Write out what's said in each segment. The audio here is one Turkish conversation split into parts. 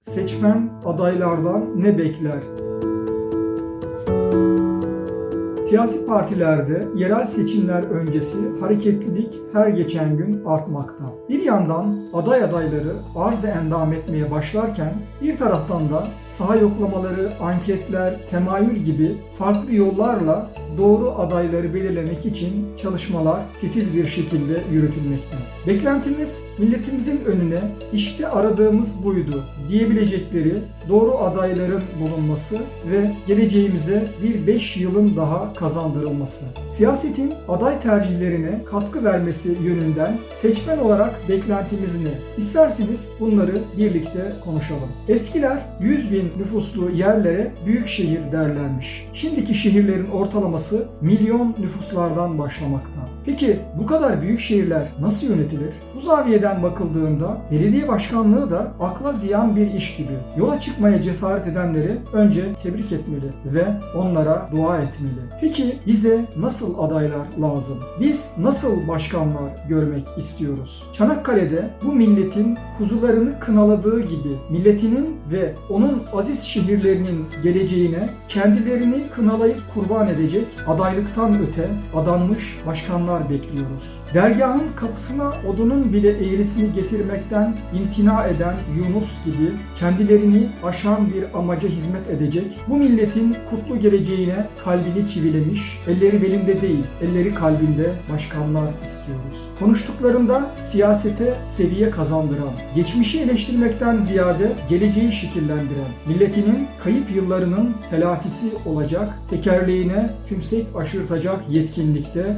Seçmen adaylardan ne bekler? Siyasi partilerde yerel seçimler öncesi hareketlilik her geçen gün artmakta. Bir yandan aday adayları arz endam etmeye başlarken bir taraftan da saha yoklamaları, anketler, temayül gibi farklı yollarla doğru adayları belirlemek için çalışmalar titiz bir şekilde yürütülmekte. Beklentimiz milletimizin önüne işte aradığımız buydu diyebilecekleri doğru adayların bulunması ve geleceğimize bir 5 yılın daha kazandırılması. Siyasetin aday tercihlerine katkı vermesi yönünden seçmen olarak beklentimiz ne? İsterseniz bunları birlikte konuşalım. Eskiler 100 bin nüfuslu yerlere büyük şehir derlermiş. Şimdiki şehirlerin ortalaması milyon nüfuslardan başlamakta. Peki bu kadar büyük şehirler nasıl yönetilir? Bu zaviyeden bakıldığında belediye başkanlığı da akla ziyan bir iş gibi. Yola çıkmaya cesaret edenleri önce tebrik etmeli ve onlara dua etmeli. Peki bize nasıl adaylar lazım? Biz nasıl başkanlar görmek istiyoruz? Çanakkale'de bu milletin kuzularını kınaladığı gibi milletinin ve onun aziz şehirlerinin geleceğine kendilerini kınalayıp kurban edecek adaylıktan öte adanmış başkanlar bekliyoruz. Dergahın kapısına odunun bile eğrisini getirmekten imtina eden Yunus gibi kendilerini aşan bir amaca hizmet edecek bu milletin kutlu geleceğine kalbini çivilemiş, elleri belinde değil, elleri kalbinde başkanlar istiyoruz. Konuştuklarında siyasete seviye kazandıran, geçmişi eleştirmekten ziyade geleceği şekillendiren, milletinin kayıp yıllarının telafisi olacak, tekerleğine tümsek aşırtacak yetkinlikte,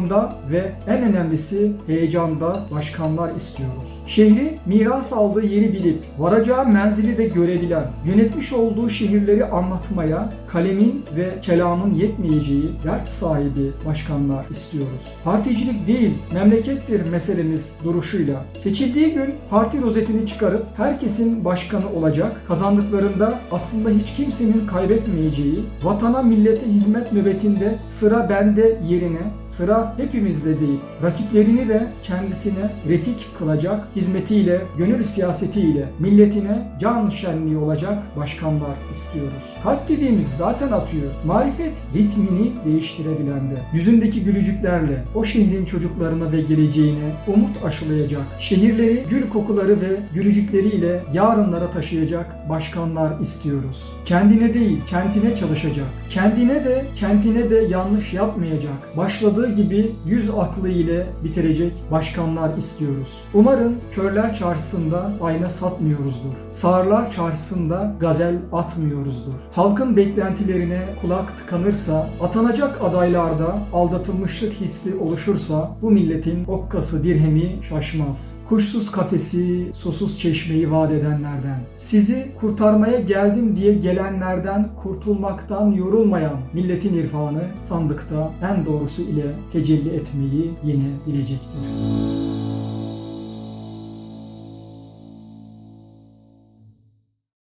aksiyonda ve en önemlisi heyecanda başkanlar istiyoruz. Şehri miras aldığı yeri bilip, varacağı menzili de görebilen, yönetmiş olduğu şehirleri anlatmaya kalemin ve kelamın yetmeyeceği dert sahibi başkanlar istiyoruz. Particilik değil, memlekettir meselemiz duruşuyla. Seçildiği gün parti rozetini çıkarıp herkesin başkanı olacak, kazandıklarında aslında hiç kimsenin kaybetmeyeceği, vatana millete hizmet nöbetinde sıra bende yerine, sıra hepimizde deyip rakiplerini de kendisine refik kılacak hizmetiyle, gönül siyasetiyle milletine can şenliği olacak başkanlar istiyoruz. Kalp dediğimiz zaten atıyor. Marifet ritmini değiştirebilen de. Yüzündeki gülücüklerle o şehrin çocuklarına ve geleceğine umut aşılayacak. Şehirleri gül kokuları ve gülücükleriyle yarınlara taşıyacak başkanlar istiyoruz. Kendine değil, kentine çalışacak. Kendine de, kentine de yanlış yapmayacak. Başladığı gibi yüz aklı ile bitirecek başkanlar istiyoruz. Umarım körler çarşısında ayna satmıyoruzdur. Sağırlar çarşısında gazel atmıyoruzdur. Halkın beklentilerine kulak tıkanırsa, atanacak adaylarda aldatılmışlık hissi oluşursa bu milletin okkası dirhemi şaşmaz. Kuşsuz kafesi, susuz çeşmeyi vaat edenlerden, sizi kurtarmaya geldim diye gelenlerden kurtulmaktan yorulmayan milletin irfanı sandıkta en doğrusu ile tecelli etmeyi yine bilecektir.